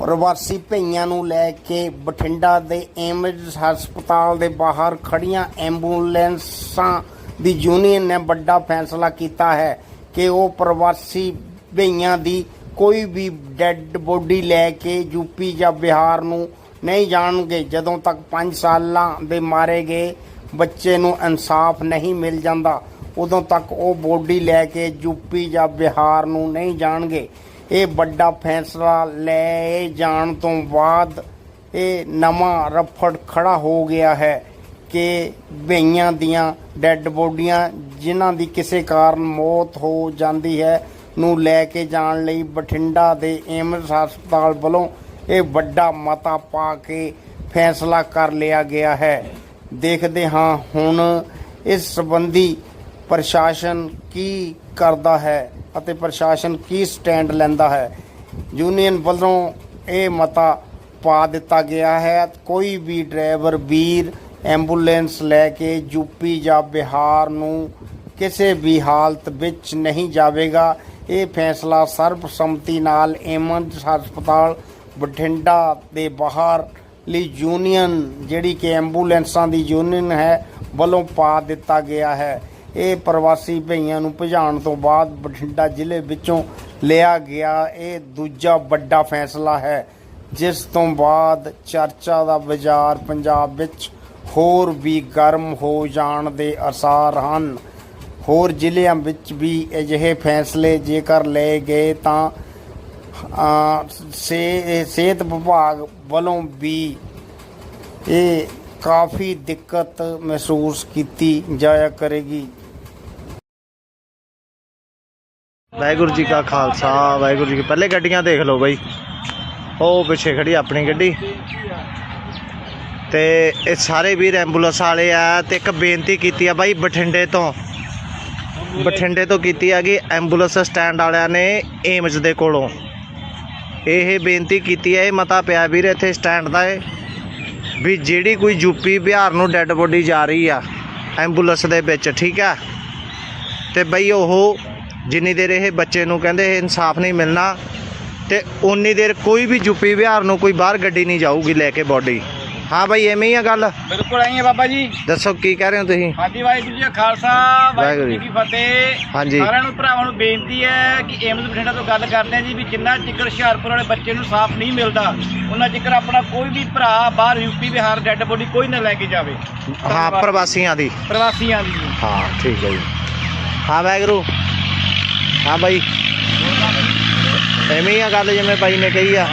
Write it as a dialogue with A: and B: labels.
A: ਪ੍ਰਵਾਸੀ ਭਈਆਂ ਨੂੰ ਲੈ ਕੇ ਬਠਿੰਡਾ ਦੇ ਏਮਜ਼ ਹਸਪਤਾਲ ਦੇ ਬਾਹਰ ਖੜੀਆਂ ਐਂਬੂਲੈਂਸਾਂ ਦੀ ਯੂਨੀਅਨ ਨੇ ਵੱਡਾ ਫੈਸਲਾ ਕੀਤਾ ਹੈ ਕਿ ਉਹ ਪ੍ਰਵਾਸੀ ਭਈਆਂ ਦੀ ਕੋਈ ਵੀ ਡੈੱਡ ਬੋਡੀ ਲੈ ਕੇ ਯੂਪੀ ਜਾਂ ਬਿਹਾਰ ਨੂੰ ਨਹੀਂ ਜਾਣਗੇ। ਜਦੋਂ ਤੱਕ 5 ਸਾਲਾਂ ਦੇ ਮਾਰੇ ਗਏ ਬੱਚੇ ਨੂੰ ਇਨਸਾਫ ਨਹੀਂ ਮਿਲ ਜਾਂਦਾ, ਉਦੋਂ ਤੱਕ ਉਹ ਬੋਡੀ ਲੈ ਕੇ ਯੂਪੀ ਜਾਂ ਬਿਹਾਰ ਨੂੰ ਨਹੀਂ ਜਾਣਗੇ। ਇਹ ਵੱਡਾ ਫੈਸਲਾ ਲੈ ਜਾਣ ਤੋਂ ਬਾਅਦ ਇਹ ਨਵਾਂ ਰਫੜ ਖੜਾ ਹੋ ਗਿਆ ਹੈ ਕਿ ਬਈਆਂ ਦੀਆਂ ਡੈੱਡ ਬੋਡੀਆਂ ਜਿਨ੍ਹਾਂ ਦੀ ਕਿਸੇ ਕਾਰਨ ਮੌਤ ਹੋ ਜਾਂਦੀ ਹੈ ਨੂੰ ਲੈ ਕੇ ਜਾਣ ਲਈ ਬਠਿੰਡਾ ਦੇ ਏਮਜ਼ ਹਸਪਤਾਲ ਵੱਲੋਂ ਇਹ ਵੱਡਾ ਮਤਾ ਪਾ ਕੇ ਫੈਸਲਾ ਕਰ ਲਿਆ ਗਿਆ ਹੈ। ਦੇਖਦੇ ਹਾਂ ਹੁਣ ਇਸ ਸੰਬੰਧੀ ਪ੍ਰਸ਼ਾਸਨ ਕੀ ਕਰਦਾ ਹੈ ਅਤੇ ਪ੍ਰਸ਼ਾਸਨ ਕੀ ਸਟੈਂਡ ਲੈਂਦਾ ਹੈ? ਯੂਨੀਅਨ ਵੱਲੋਂ ਇਹ ਮਤਾ ਪਾ ਦਿੱਤਾ ਗਿਆ ਹੈ। ਕੋਈ ਵੀ ਡਰਾਈਵਰ, ਵੀਰ, ਐਂਬੂਲੈਂਸ ਲੈ ਕੇ ਯੂਪੀ ਜਾਂ ਬਿਹਾਰ ਨੂੰ ਕਿਸੇ ਵੀ ਹਾਲਤ ਵਿੱਚ ਨਹੀਂ ਜਾਵੇਗਾ। ਇਹ ਫੈਸਲਾ ਸਰਬਸੰਮਤੀ ਨਾਲ ਏਮਜ਼ ਹਸਪਤਾਲ, ਬਠਿੰਡਾ ਦੇ ਬਾਹਰ ਲਈ ਯੂਨੀਅਨ ਜਿਹੜੀ ਕਿ ਐਂਬੂਲੈਂਸਾਂ ਦੀ ਯੂਨੀਅਨ ਹੈ, ਵੱਲੋਂ ਪਾ ਦਿੱਤਾ ਗਿਆ ਹੈ। ਇਹ ਪ੍ਰਵਾਸੀ ਭਈਆਂ ਨੂੰ ਭਜਾਉਣ ਤੋਂ ਬਾਅਦ ਬਠਿੰਡਾ ਜ਼ਿਲ੍ਹੇ ਵਿੱਚੋਂ ਲਿਆ ਗਿਆ ਇਹ ਦੂਜਾ ਵੱਡਾ ਫੈਸਲਾ ਹੈ, ਜਿਸ ਤੋਂ ਬਾਅਦ ਚਰਚਾ ਦਾ ਬਾਜ਼ਾਰ ਪੰਜਾਬ ਵਿੱਚ ਹੋਰ ਵੀ ਗਰਮ ਹੋ ਜਾਣ ਦੇ ਅਸਾਰ ਹਨ। ਹੋਰ ਜ਼ਿਲ੍ਹਿਆਂ ਵਿੱਚ ਵੀ ਅਜਿਹੇ ਫੈਸਲੇ ਜੇਕਰ ਲਏ ਗਏ ਤਾਂ ਸੇ, ਸਿਹਤ ਵਿਭਾਗ ਵੱਲੋਂ ਵੀ ਇਹ ਕਾਫੀ ਦਿੱਕਤ ਮਹਿਸੂਸ ਕੀਤੀ ਜਾਇਆ ਕਰੇਗੀ।
B: ਵਾਹਿਗੁਰੂ ਜੀ ਕਾ ਖਾਲਸਾ, ਵਾਹਿਗੁਰੂ ਜੀ ਕੀ ਪਹਿਲੇ ਗੱਡੀਆਂ ਦੇਖ ਲਓ ਬਾਈ। ਉਹ ਪਿੱਛੇ ਖੜੀ ਆਪਣੀ ਗੱਡੀ। ਤੇ ਇਹ ਸਾਰੇ ਵੀਰ ਐਂਬੂਲੈਂਸ ਵਾਲੇ ਆ ਤੇ ਇੱਕ ਬੇਨਤੀ ਕੀਤੀ ਆ ਬਾਈ ਬਠਿੰਡੇ ਤੋਂ। ਬਠਿੰਡੇ ਤੋਂ ਕੀਤੀ ਆ ਕਿ ਐਂਬੂਲੈਂਸ ਸਟੈਂਡ ਵਾਲਿਆਂ ਨੇ ਏਮਜ਼ ਦੇ ਕੋਲੋਂ। ਇਹ ਬੇਨਤੀ ਕੀਤੀ ਹੈ ਇਹ ਮਤਾ ਪਿਆ ਵੀਰ ਇੱਥੇ ਸਟੈਂਡ ਦਾ ਏ। ਵੀ ਜਿਹੜੀ ਕੋਈ ਯੂਪੀ ਬਿਹਾਰ ਨੂੰ ਡੈੱਡ ਬੋਡੀ ਜਾ ਰਹੀ ਆ, ਐਂਬੂਲੈਂਸ ਦੇ ਵਿੱਚ, ਠੀਕ ਆ? ਤੇ ਬਈ ਉਹ ਜਿੰਨੀ ਦੇਰ ਇਹ ਬੱਚੇ ਨੂੰ ਕਹਿੰਦੇ ਇਨਸਾਫ ਨਹੀਂ ਮਿਲਣਾ, ਤੇ ਉਨੀ ਦੇਰ ਕੋਈ ਵੀ ਯੂਪੀ ਬਿਹਾਰ ਨੂੰ ਕੋਈ ਬਾਹਰ ਗੱਡੀ ਨਹੀਂ ਜਾਊਗੀ ਲੈ ਕੇ ਬੋਡੀ ਹਾਂ ਬਾਈ ਐਵੇਂ ਹੀ ਆ ਗੱਲ।
C: ਬਿਲਕੁਲ ਆਈ ਹੈ ਬਾਬਾ ਜੀ।
B: ਦੱਸੋ ਕੀ ਕਹਿ ਰਹੇ ਹੋ ਤੁਸੀਂ?
C: ਹਾਂਜੀ ਵਾਹਿਗੁਰੂ ਜੀ ਕਾ ਖਾਲਸਾ ਵਾਹਿਗੁਰੂ ਜੀ ਕੀ ਫਤਿਹ।
B: ਹਾਂਜੀ।
C: ਸਾਰਿਆਂ ਨੂੰ ਭਰਾਵਾਂ ਨੂੰ ਬੇਨਤੀ ਹੈ ਕਿ ਏਮਜ਼ ਬਠਿੰਡਾ ਤੋਂ ਗੱਲ ਕਰਦੇ ਹਾਂ ਜੀ ਵੀ ਜਿੰਨਾ ਚਿਕਰ ਹੁਸ਼ਿਆਰਪੁਰ ਵਾਲੇ ਬੱਚੇ ਨੂੰ ਸਾਫ਼ ਨਹੀਂ ਮਿਲਦਾ ਉਹਨਾਂ ਚਿਕਰ ਆਪਣਾ ਕੋਈ ਵੀ ਭਰਾ ਬਾਹਰ ਯੂਪੀ ਬਿਹਾਰ ਡੈੱਡ ਬੋਡੀ ਕੋਈ ਨਾ ਲੈ ਕੇ ਜਾਵੇ।
B: ਹਾਂ। ਪ੍ਰਵਾਸੀਆਂ ਦੀ।
C: ਪ੍ਰਵਾਸੀਆਂ ਦੀ।
B: ਹਾਂ ਠੀਕ ਹੈ ਜੀ। ਹਾਂ ਵਾਹਿਗੁਰੂ। ਹਾਂ ਬਾਈ। ਐਵੇਂ ਹੀ ਆ ਗੱਲ ਜਿਵੇਂ ਬਾਈ ਨੇ ਕਹੀ ਆ।